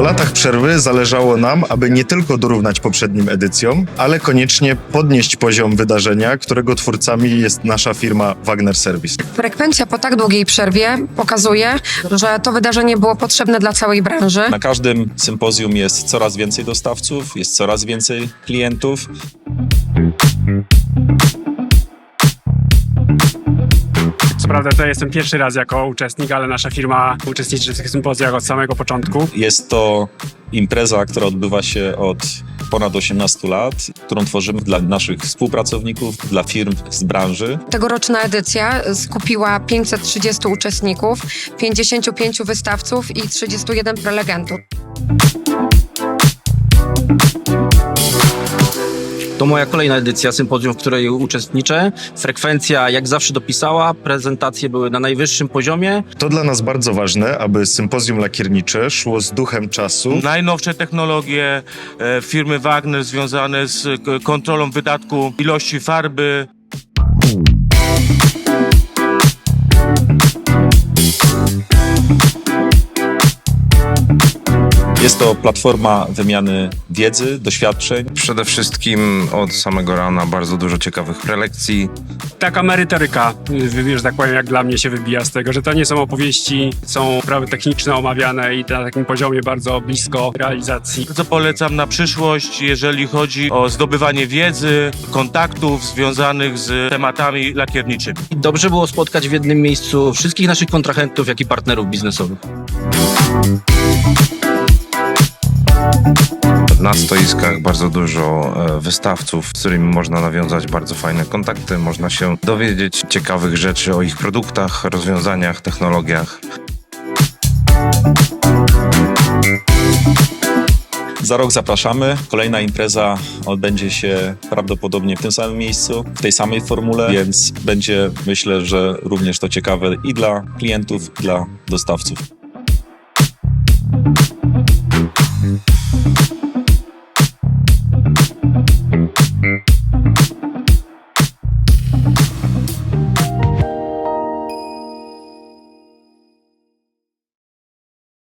Po latach przerwy zależało nam, aby nie tylko dorównać poprzednim edycjom, ale koniecznie podnieść poziom wydarzenia, którego twórcami jest nasza firma Wagner Service. Frekwencja po tak długiej przerwie pokazuje, że to wydarzenie było potrzebne dla całej branży. Na każdym sympozjum jest coraz więcej dostawców, jest coraz więcej klientów. Prawda to jestem pierwszy raz jako uczestnik, ale nasza firma uczestniczy w tych sympozjach od samego początku. Jest to impreza, która odbywa się od ponad 18 lat, którą tworzymy dla naszych współpracowników, dla firm z branży. Tegoroczna edycja skupiła 530 uczestników, 55 wystawców i 31 prelegentów. To moja kolejna edycja sympozjum, w której uczestniczę. Frekwencja jak zawsze dopisała, prezentacje były na najwyższym poziomie. To dla nas bardzo ważne, aby sympozjum lakiernicze szło z duchem czasu, Najnowsze technologie e, firmy Wagner związane z kontrolą wydatku ilości farby, Jest to platforma wymiany wiedzy, doświadczeń. Przede wszystkim od samego rana bardzo dużo ciekawych prelekcji. Taka merytoryka, y, że tak powiem, jak dla mnie się wybija z tego, że to nie są opowieści, są sprawy techniczne omawiane i na takim poziomie bardzo blisko realizacji. co polecam na przyszłość, jeżeli chodzi o zdobywanie wiedzy, kontaktów związanych z tematami lakierniczymi. Dobrze było spotkać w jednym miejscu wszystkich naszych kontrahentów, jak i partnerów biznesowych. Na stoiskach bardzo dużo e, wystawców, z którymi można nawiązać bardzo fajne kontakty. Można się dowiedzieć ciekawych rzeczy o ich produktach, rozwiązaniach, technologiach. Za rok zapraszamy. Kolejna impreza odbędzie się prawdopodobnie w tym samym miejscu, w tej samej formule, więc będzie myślę, że również to ciekawe i dla klientów, i dla dostawców.